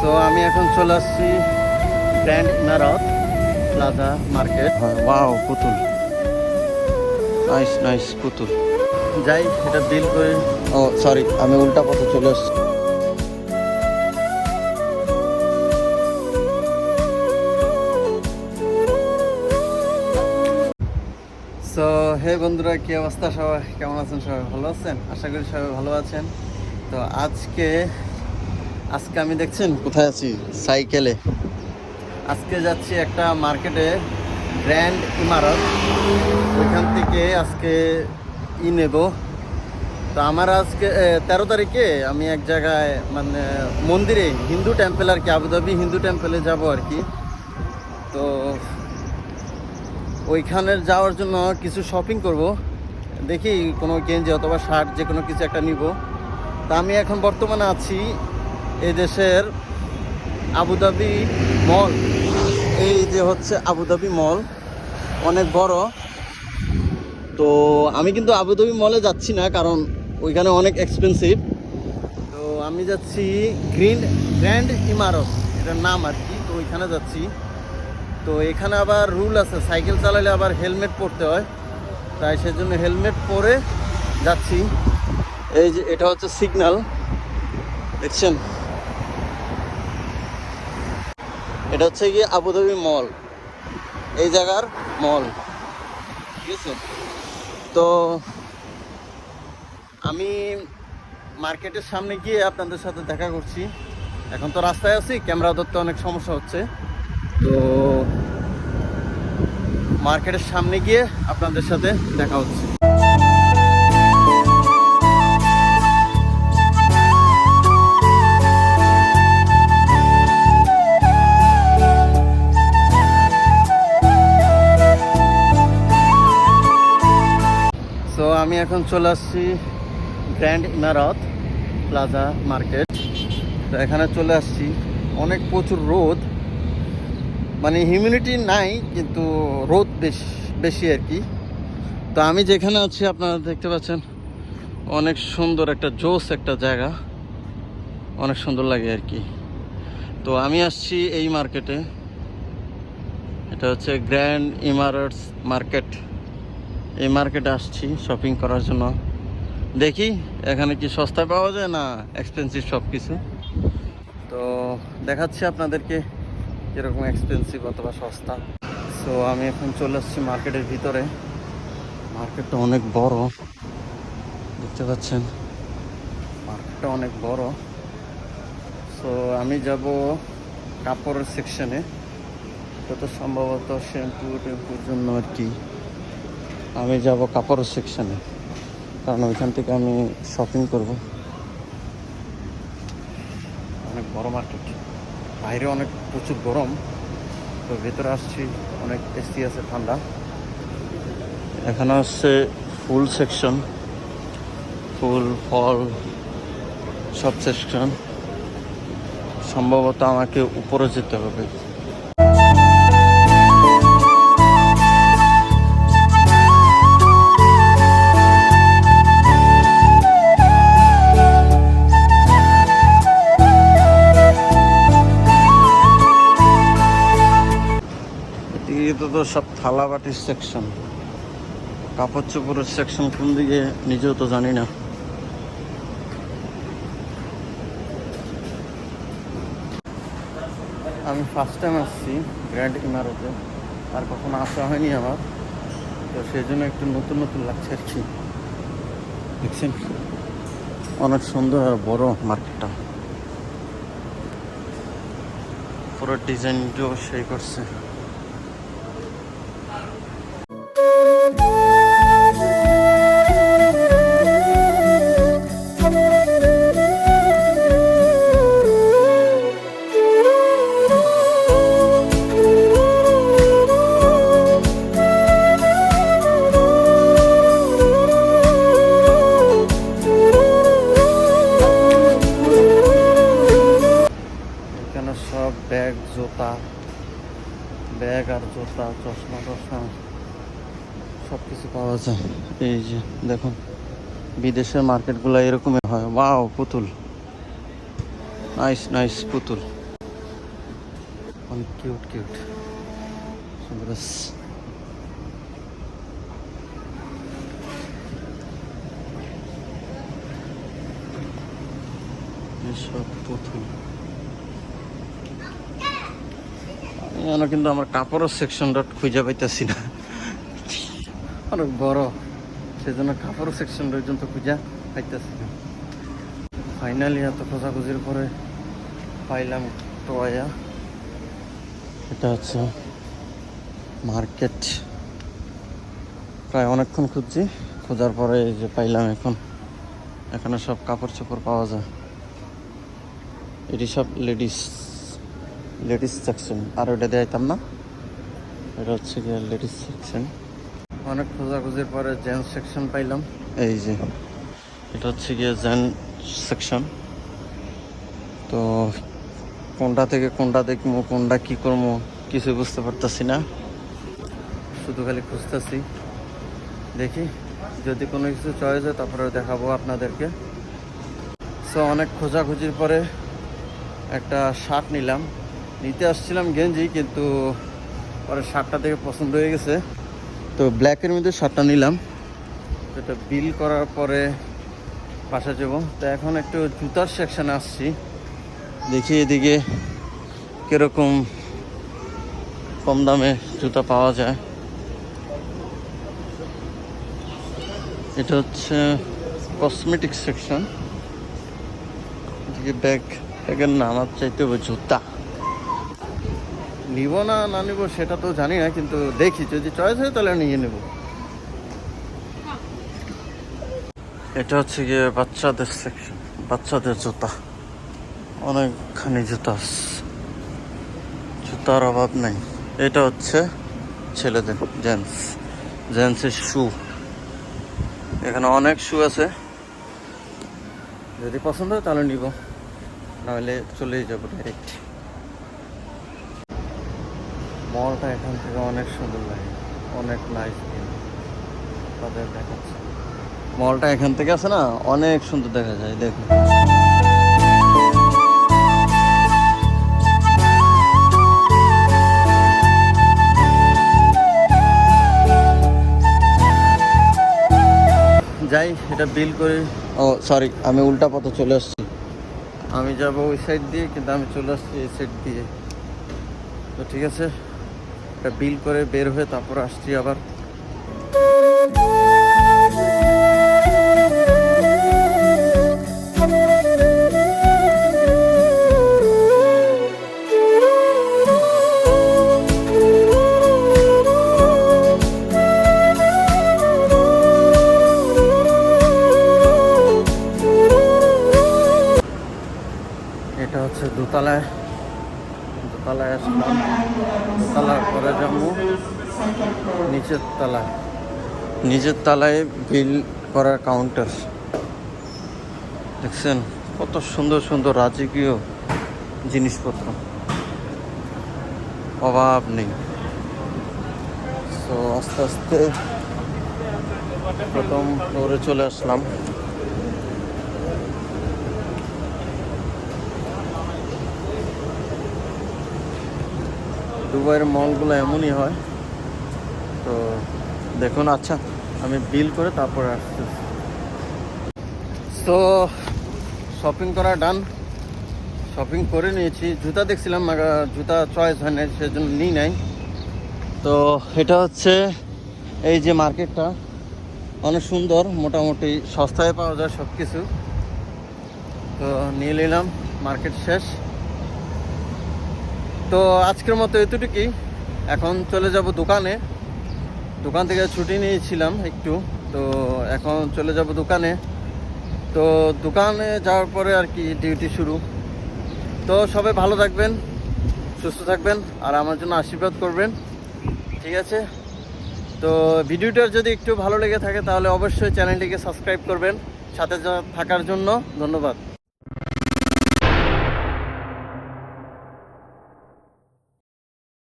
So আমি এখন চলে আসছি grand Imarat plaza market wow পুতুল। নাইস নাইস পুতুল। যাই এটা বিল করে। ও সরি আমি উল্টা পথে চলে আসছি। সো হে বন্ধুরা কি অবস্থা সবাই? কেমন আছেন সবাই? ভালো আছেন? আশা করি সবাই ভালো আছেন। তো আজকে আজকে আমি দেখছেন? কোথায় আছি? সাইকেলে। আজকে যাচ্ছি একটা মার্কেটে গ্র্যান্ড ইমারত। ওইখান থেকে আজকে ই নেব। তো আমার আজকে তেরো তারিখে আমি এক জায়গায় মানে মন্দিরে হিন্দু টেম্পল আর কি আবুধাবি হিন্দু টেম্পলে যাব আর কি। তো ওইখানে যাওয়ার জন্য কিছু শপিং করব। দেখি কোনো গেঞ্জি অথবা শার্ট যে কোনো কিছু একটা নিব। তা আমি এখন বর্তমানে আছি এই দেশের আবুধাবি মল, এই যে হচ্ছে আবুধাবি মল, অনেক বড়। তো আমি কিন্তু আবুধাবি মলে যাচ্ছি না, কারণ ওইখানে অনেক এক্সপেন্সিভ তো আমি যাচ্ছি গ্রিন, গ্র্যান্ড ইমারত, এটার নাম আর কি, তো ওইখানে যাচ্ছি। তো এখানে আবার রুল আছে, সাইকেল চালালে আবার হেলমেট পরতে হয়। তাই সেজন্য হেলমেট পরে যাচ্ছি। এই যে, এটা হচ্ছে সিগন্যাল দেখছেন? এটা হচ্ছে গিয়ে আবুধাবি মল। এই জায়গার মল। ঠিক আছে? তো আমি মার্কেটের সামনে গিয়ে আপনাদের সাথে দেখা করছি। এখন তো রাস্তায় আছি, ক্যামেরা ধরতে অনেক সমস্যা হচ্ছে। তো মার্কেটের সামনে গিয়ে আপনাদের সাথে দেখা হচ্ছে। সো আমি এখন চলে আসছি গ্র্যান্ড ইমারত প্লাজা মার্কেট তো এখানে চলে আসছি। অনেক প্রচুর রোদ। মানে হিউমিডিটি নাই, কিন্তু রোদ বেশ, বেশি আর কি। তো আমি যেখানে আছি, আপনারা দেখতে পাচ্ছেন, অনেক সুন্দর একটা জোস একটা জায়গা। অনেক সুন্দর লাগে আর কি। তো আমি আসছি এই মার্কেটে এটা হচ্ছে গ্র্যান্ড ইমারটস মার্কেট এই মার্কেটে আসছি শপিং করার জন্য। দেখি, এখানে কি সস্তায় পাওয়া যায় না এক্সপেন্সিভ সব কিছু তো দেখাচ্ছি আপনাদেরকে কীরকম এক্সপেন্সিভ অথবা সস্তা। সো আমি এখন চলে আসছি মার্কেটের ভিতরে। মার্কেটটা অনেক বড়। দেখতে পাচ্ছেন? মার্কেটটা অনেক বড়। সো আমি যাব কাপড়ের সেকশনে যত সম্ভবত শ্যাম্পু টেম্পুর জন্য আর কি। আমি যাব কাপড়ের সেকশনে কারণ ওইখান থেকে আমি শপিং করব। অনেক বড় মার্কেট বাইরে অনেক প্রচুর গরম। তো ভেতরে আসছি অনেক এসি আছে ঠান্ডা। এখানে হচ্ছে ফুল সেকশন ফুল ফল সব সেকশন সম্ভবত আমাকে উপরে যেতে হবে। সব থালা বাটির সেকশন কাপড় চোপড়ের সেকশন কোন দিকে, নিজেও তো জানি না। আমি ফার্স্ট টাইম আসছি গ্র্যান্ড ইমারতে আর কখনো আসা হয়নি আমার। তো সেই জন্য একটু নতুন নতুন লাগছে আর কি। দেখছেন? অনেক সুন্দর আর বড় মার্কেটটা। পুরো ডিজাইনটাও সেই করছে। জুতা চশমা, টশমা সব কিছু পাওয়া যায়। এই যে, দেখুন, বিদেশের মার্কেটগুলো এরকমই হয়। ওয়াও, পুতুল। নাইস নাইস পুতুল। অনেক কিউট কিউট। সুন্দর এসব পুতুল। যেন কিন্তু আমার কাপড়ের সেকশনটা খুঁজে পাইতেছি না। অনেক বড়। সেই জন্য কাপড় সেকশন পর্যন্ত খুঁজে পাইতেছি না। ফাইনালি এত খোঁজাখুঁজির পরে পাইলাম টয়া। এটা হচ্ছে মার্কেট প্রায় অনেকক্ষণ খুঁজছি। খোঁজার পরে এই যে পাইলাম এখন। এখানে সব কাপড় চোপড় পাওয়া যায়। এটি সব লেডিস লেডিস সেকশন আর ওটা দেখাইতাম না। এটা হচ্ছে গিয়ে লেডিস সেকশন অনেক খোঁজাখুঁজির পরে জেন্টস সেকশন পাইলাম। এই যে এটা হচ্ছে গিয়ে জেন সেকশন তো কোনটা থেকে কোনটা দেখব কোনটা কি করব কিছু বুঝতে পারতাছি না। শুধু খালি খুঁজতেছি। দেখি যদি কোনো কিছু চয়েস হয় তারপরে দেখাবো আপনাদেরকে। সো অনেক খোঁজাখুঁজির পরে একটা শার্ট নিলাম। নিতে আসছিলাম গেঞ্জি, কিন্তু পরে শার্টটা থেকে পছন্দ হয়ে গেছে। তো ব্ল্যাকের মধ্যে শার্টটা নিলাম। এটা বিল করার পরে বাসা যাব। তো এখন একটু জুতার সেকশানে আসছি। দেখি এদিকে কীরকম কম দামে জুতা পাওয়া যায়। এটা হচ্ছে কসমেটিক সেকশন এদিকে ব্যাগ ব্যাগের নাম চাইতে হবে জুতা। নিব না না নিব সেটা তো জানি না, কিন্তু দেখি, যদি চয়েস হয় তাহলে নিয়ে নেব। এটা হচ্ছে গিয়ে বাচ্চাদের সেকশন বাচ্চাদের জুতা। অনেকখানি জুতা। জুতার অভাব নেই। এটা হচ্ছে ছেলেদের জেন্টস জেন্টসের শু এখানে অনেক শু আছে। যদি পছন্দ হয় তাহলে নিব। নাহলে চলেই যাব ডাইরেক্ট মলটা এখান থেকে অনেক সুন্দর লাগে। অনেক নাইস তাদের দেখাচ্ছে। মলটা এখান থেকে আছে না, অনেক সুন্দর দেখা যায়, দেখুন। যাই, এটা বিল করে ও সরি আমি উল্টা পথে চলে আসছি। আমি যাব ওই সাইড দিয়ে, কিন্তু আমি চলে আসছি এই সাইড দিয়ে। তো ঠিক আছে? এটা বিল করে বের হয়ে তারপর আসছি আবার। এটা হচ্ছে দোতলায়। দোতলায় আসলাম দোতলার পরে যাব। নিচের তলায়। নিচের তলায় বিল করার কাউন্টার দেখছেন? কত সুন্দর সুন্দর রাজকীয় জিনিসপত্র। অভাব নেই। তো আস্তে আস্তে প্রথম ফ্লোরে চলে আসলাম। দুবাইয়ের মলগুলো এমনই হয়। তো দেখুন আচ্ছা আমি বিল করে তারপরে আসছি। তো শপিং করা ডান শপিং করে নিয়েছি। জুতা দেখছিলাম জুতা চয়েস হয় নাই, সেজন্য নিই নাই। তো এটা হচ্ছে এই যে মার্কেটটা অনেক সুন্দর, মোটামুটি সস্তায় পাওয়া যায় সব কিছু তো নিয়ে নিলাম মার্কেট শেষ। তো আজকের মতো এতটুকুই। এখন চলে যাব দোকানে। দোকান থেকে ছুটি নিয়েছিলাম একটু, তো এখন চলে যাব দোকানে। তো দোকানে যাওয়ার পরে আর কি ডিউটি শুরু। তো সবাই ভালো থাকবেন, সুস্থ থাকবেন, আর আমার জন্য আশীর্বাদ করবেন। ঠিক আছে? তো ভিডিওটা যদি একটু ভালো লেগে থাকে তাহলে অবশ্যই চ্যানেলটিকে সাবস্ক্রাইব করবেন। সাথে থাকার জন্য ধন্যবাদ।